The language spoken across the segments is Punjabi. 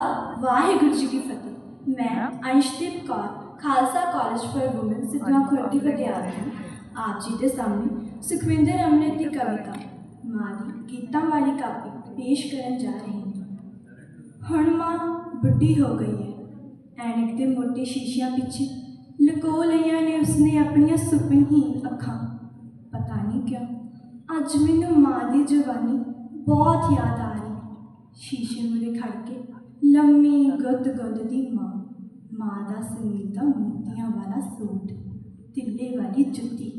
ਵਾਹਿਗੁਰੂ ਜੀ ਕੀ ਫਤਿਹ। ਮੈਂ Anshdeep Kaur Khalsa college for women Sidhwan ਖੁਰਦੀ ਵਿਦਿਆਰਥੀ ਆਪ ਜੀ ਦੇ ਸਾਹਮਣੇ ਸੁਖਵਿੰਦਰ ਅਮਨਿਤ ਦੀ ਕਵਿਤਾ ਮਾਂ ਦੀ ਗੀਤਾਂ ਵਾਲੀ ਕਾਪੀ ਪੇਸ਼ ਕਰਨ ਜਾ ਰਹੀ ਹਾਂ। ਹੁਣ ਮਾਂ ਬੁੱਢੀ ਹੋ ਗਈ ਹੈ। ਐਨਕ ਦੇ ਮੋਟੇ ਸ਼ੀਸ਼ਿਆਂ ਪਿੱਛੇ ਲੁਕੋ ਲਈਆਂ ਨੇ ਉਸਨੇ ਆਪਣੀਆਂ ਸੁਪਨਹੀਨ ਅੱਖਾਂ। ਪਤਾ ਨਹੀਂ ਕਿਉਂ ਅੱਜ ਮੈਨੂੰ ਮਾਂ ਦੀ ਜਵਾਨੀ ਬਹੁਤ ਯਾਦ ਆ ਰਹੀ ਸ਼ੀਸ਼ੇ ਮੂਹਰੇ ਖੜ ਕੇ ਲੰਮੀ ਗੁੱਦ ਗੁੱਦ ਦੀ ਮਾਂ ਮਾਂ ਦਾ ਸੁਨੀਲ ਮੋਤੀਆਂ ਵਾਲਾ ਸੂਟ, ਤਿੱਲੇ ਵਾਲੀ ਜੁੱਤੀ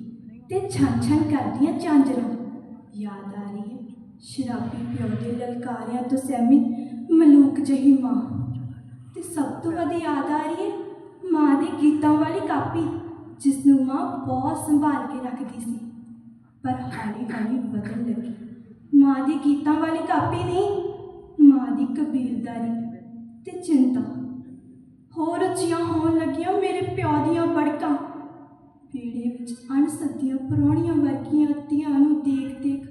ਤੇ ਛਣ ਛਣ ਕਰਦੀਆਂ ਚਾਂਜਰਾਂ ਯਾਦ ਆ ਰਹੀ ਹੈ, ਸ਼ਰਾਬੀ ਪਿਓ ਦੇ ਲਲਕਾਰਿਆਂ ਤੋਂ ਸਹਿਮੀ ਮਲੂਕ ਜਹੀ ਮਾਂ। ਤੇ ਸਭ ਤੋਂ ਵੱਧ ਯਾਦ ਆ ਰਹੀ ਹੈ, ਮਾਂ ਦੇ ਗੀਤਾਂ ਵਾਲੀ ਕਾਪੀ ਜਿਸ ਨੂੰ ਮਾਂ ਬਹੁਤ ਸੰਭਾਲ ਕੇ ਰੱਖਦੀ ਸੀ। ਪਰ ਹੌਲੀ ਹੌਲੀ ਬਦਲ ਲੱਗੀ। ਮਾਂ ਦੀ ਗੀਤਾਂ ਵਾਲੀ ਕਾਪੀ ਨਹੀਂ ਦੀ ਕਬੀਲਦਾਰੀ ਤੇ ਚਿੰਤਾ। ਹੋਰ ਉੱਚੀਆਂ ਹੋਣ ਲੱਗੀਆਂ ਮੇਰੇ ਪਿਓ ਦੀਆਂ ਬੜਕਾਂ। ਪੀੜੇ ਵਿੱਚ ਅਣਸੱਦੀਆਂ ਪ੍ਰਾਹੁਣੀਆਂ ਵਰਗੀਆਂ ਧੀਆਂ ਨੂੰ ਦੇਖ ਦੇਖ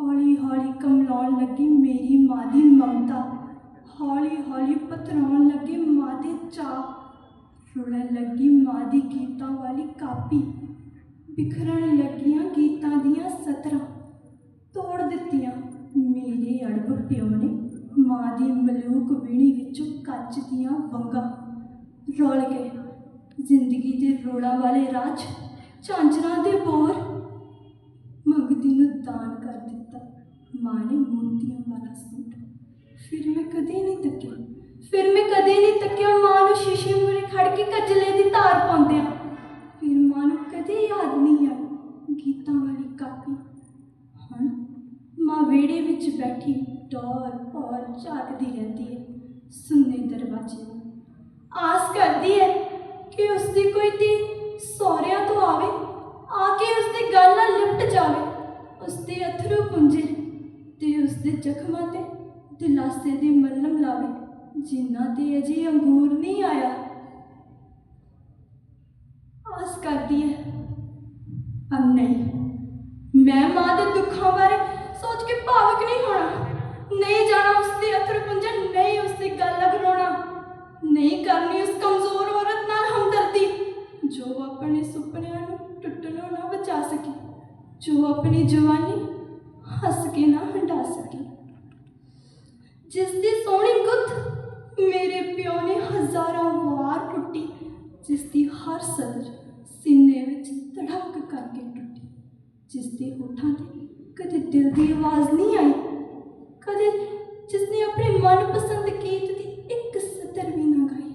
ਹੌਲੀ ਹੌਲੀ ਕਮਲਾਉਣ ਲੱਗੀ ਮੇਰੀ ਮਾਂ ਦੀ ਮਮਤਾ। ਹੌਲੀ ਹੌਲੀ ਪਤਰਾਉਣ ਲੱਗੇ ਮਾਂ ਦੇ ਚਾਅ। ਰੁੜਨ ਲੱਗੀ ਮਾਂ ਦੀ ਗੀਤਾਂ ਵਾਲੀ ਕਾਪੀ। ਬਿਖਰਨ ਲੱਗੀਆਂ ਗੀਤਾਂ ਦੀਆਂ ਸਤਰਾਂ। ਤੋੜ ਦਿੱਤੀਆਂ ਮੇਰੇ ਅੜਬ ਪਿਓ ਨੇ। ਮਾਂ ਦੀ ਮਲੂਕ ਵੀਣੀ ਵਿੱਚੋਂ ਕੱਚ ਦੀਆਂ ਵੰਗਾਂ। ਰੋਲ ਗਏ। ਜ਼ਿੰਦਗੀ ਦੇ ਰੋਲਾਂ ਵਾਲੇ ਰਾਜ, ਝਾਂਜਰਾਂ ਦੇ ਬੋਰ। ਮੰਗਦੀ ਨੂੰ ਦਾਨ ਕਰ ਦਿੱਤਾ। ਮਾਂ ਨੇ ਮੋਤੀਆਂ ਵਾਲਾ ਸੂਟ। ਫਿਰ ਮੈਂ ਕਦੇ ਨਹੀਂ ਤੱਕਿਆ। ਫਿਰ ਮੈਂ ਕਦੇ ਨਹੀਂ ਤੱਕਿਆ ਮਾਂ ਨੂੰ ਸ਼ੀਸ਼ੇ ਮੂਰੇ ਖੜ ਕੇ ਕਜਲੇ ਦੀ ਧਾਰ ਪਾਉਂਦਿਆਂ। ਫਿਰ ਮਾਂ ਨੂੰ ਕਦੇ ਯਾਦ ਨਹੀਂ ਆਈ ਗੀਤਾਂ ਵਾਲੀ ਕਾਪੀ। ਹੁਣ ਮਾਂ ਵਿਹੜੇ ਵਿੱਚ ਬੈਠੀ। ਡੋਰ ਪੌਰ ਝਾਕਦੀ ਰਹਿੰਦੀ ਹੈ। ਸੁੰਨੇ ਦਰਵਾਜ਼ੇ ਆਸ ਕਰਦੀ ਹੈ ਕਿ ਉਸਦੀ ਕੋਈ ਧੀ ਸਹੁਰਿਆਂ ਤੋਂ ਆਵੇ, ਆ ਕੇ ਉਸਦੇ ਗੱਲ ਨਾਲ ਲਿਪਟ ਜਾਵੇ। ਉਸਦੇ ਅਥਰੂ ਪੁੰਜੇ ਤੇ ਉਸਦੇ ਜ਼ਖਮਾਂ ਤੇ ਦਿਲਾਸੇ ਦੀ ਮੱਲਮ ਲਾਵੇ, ਜਿਨ੍ਹਾਂ ਤੇ ਅਜੇ ਅੰਗੂਰ ਨਹੀਂ ਆਇਆ। ਆਸ ਕਰਦੀ ਹੈ, ਪਰ ਨਹੀਂ, ਮੈਂ ਮਾਂ ਦੇ ਦੁੱਖਾਂ ਬਾਰੇ ਸੋਚ ਕੇ ਭਾਵਕ ਨਹੀਂ ਹੋਣਾ। ਨਹੀਂ ਜਾਣਾ ਉਸਦੇ ਅਥਰ ਪੁੰਜਣ ਨਹੀਂ ਉਸਦੀ ਗੱਲ ਲਗਰਾਉਣਾ ਨਹੀਂ ਕਰਨੀ ਉਸ ਕਮਜ਼ੋਰ ਔਰਤ ਨਾਲ ਹਮਦਰਦੀ। ਜੋ ਆਪਣੇ ਸੁਪਨਿਆਂ ਨੂੰ ਟੁੱਟਣੋਂ ਨਾ ਬਚਾ ਸਕੀ, ਜੋ ਆਪਣੀ ਜਵਾਨੀ ਹੱਸ ਕੇ ਨਾ ਹੰਡਾ ਸਕੀ। ਜਿਸ ਦੀ ਸੋਹਣੀ ਗੁੱਤ ਮੇਰੇ ਪਿਓ ਨੇ ਹਜ਼ਾਰਾਂ ਵਾਰ ਟੁੱਟੀ ਜਿਸ ਦੀ ਹਰ ਸਦਰ ਸੀਨੇ ਵਿੱਚ ਧੜਕ ਕਰਕੇ ਟੁੱਟੀ ਜਿਸ ਦੇ ਹੋਠਾਂ ਤੇ ਕਦੇ ਦਿਲ ਦੀ ਆਵਾਜ਼ ਨਹੀਂ ਆਈ। ਕਦੇ ਜਿਸ ਨੇ ਆਪਣੇ ਮਨਪਸੰਦ ਗੀਤ ਦੀ ਇੱਕ ਸਤਰ ਵੀ ਨਾ ਗਾਈ।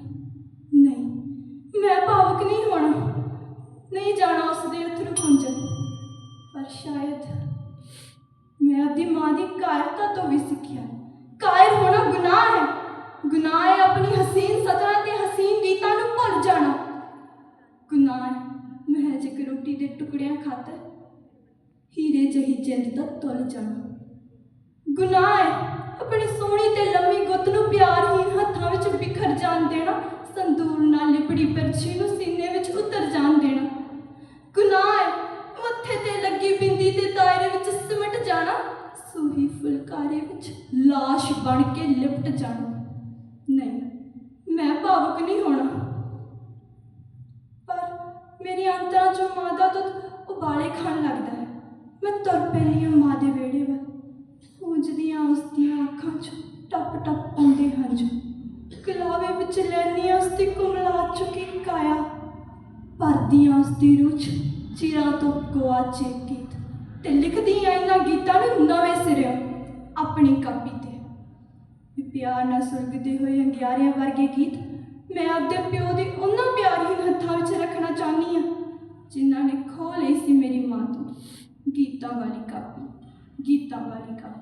ਨਹੀਂ, ਮੈਂ ਭਾਵਕ ਨਹੀਂ ਹੋਣਾ। ਨਹੀਂ ਜਾਣਾ ਉਸ ਦੇ ਅਥਰੂ ਪੁੰਜਨ ਪਰ ਸ਼ਾਇਦ ਮੈਂ ਆਪਣੀ ਮਾਂ ਦੀ ਕਾਇਰਤਾ ਤੋਂ ਵੀ ਸਿੱਖਿਆ। ਕਾਇਰ ਹੋਣਾ ਗੁਨਾਹ ਹੈ। ਗੁਨਾਹ ਹੈ ਆਪਣੀ ਹਸੀਨ ਸਤਰਾਂ ਤੇ ਹਸੀਨ ਗੀਤਾਂ ਨੂੰ ਭੁੱਲ ਜਾਣਾ। ਗੁਨਾਹ ਹੈ ਮਹਿਜ ਇੱਕ ਰੋਟੀ ਦੇ ਟੁਕੜਿਆਂ ਖਾਤਰ। ਹੀਰੇ ਜਹੀ ਜਿੰਦ ਦਾ ਤੁਲ ਜਾਣਾ। ਗੁਨਾਹ ਹੈ। ਆਪਣੀ ਸੋਹਣੀ ਤੇ ਲੰਮੀ ਗੁੱਤ ਨੂੰ ਪਿਆਰਹੀਨ ਹੱਥਾਂ ਵਿੱਚ ਬਿਖਰ ਜਾਣ ਦੇਣਾ, ਸੰਦੂਰ ਨਾਲ ਲਿਪੜੀ ਬਿਰਛੀ ਨੂੰ ਸੀਨੇ ਵਿੱਚ ਉਤਰ ਜਾਣ ਦੇਣਾ। ਗੁਨਾਹ ਹੈ। ਮੱਥੇ ਤੇ ਲੱਗੀ ਬਿੰਦੀ ਦੇ ਦਾਇਰੇ ਵਿੱਚ ਸਿਮਟ ਜਾਣਾ, ਸੂਹੀ ਫੁਲਕਾਰੇ ਵਿੱਚ ਲਾਸ਼ ਬਣ ਕੇ ਲਿਪਟ ਜਾਣਾ। ਨਹੀਂ, ਮੈਂ ਭਾਵੁਕ ਨਹੀਂ ਹੋਣਾ। ਪਰ ਮੇਰੀ ਅੰਤਰਾਂ ਚੋਂ ਮਾਂ ਦਾ ਦੁੱਧ ਉਬਾਲੇ ਖਾਣ ਲੱਗਦਾ ਹੈ। ਮੈਂ ਤੁਰ ਪੈਂਦੀ ਹਾਂ ਮਾਂ ਦੇ ਵਿਹੜੇ ਵੱਲ। ਪੂੰਝਦੀਆਂ ਉਸ ਦੀਆਂ ਅੱਖਾਂ 'ਚੋਂ ਟੱਪ ਟੱਪ ਆਉਂਦੇ ਹੰਝੂ ਕਲਾਵੇ ਵਿੱਚ ਲੈਨੀਆਂ ਉਸ ਦੀ ਕੁਮਲਾ ਚੁੱਕੀ ਕਾਇਆ ਭਰਦੀਆਂ ਉਸ ਦੀ ਰੂਹ ਚਿਰਾਂ ਤੋਂ ਗੁਆਚੇ ਗੀਤ। ਤੇ ਲਿਖਦੀਆਂ ਇਹਨਾਂ ਗੀਤਾਂ ਨੂੰ ਨਵੇਂ ਸਿਰਿਓਂ ਆਪਣੀ ਕਾਪੀ ਤੇ। ਪਿਆਰ ਨਾਲ ਸੁਰਗਦੇ ਹੋਏ ਅੰਗਿਆਰਿਆਂ ਵਰਗੇ ਗੀਤ ਮੈਂ ਆਪਦੇ ਪਿਓ ਦੇ ਉਹਨਾਂ ਪਿਆਰਹੀਨ ਹੱਥਾਂ ਵਿੱਚ ਰੱਖਣਾ ਚਾਹੁੰਦੀ ਹਾਂ, ਜਿਨ੍ਹਾਂ ਨੇ ਖੋਹ ਲਈ ਸੀ ਮੇਰੀ ਮਾਂ ਤੋਂ। ਗੀਤਾਂ ਵਾਲੀ ਕਾਪੀ, ਗੀਤਾਂ ਵਾਲੀ ਕਾਪੀ।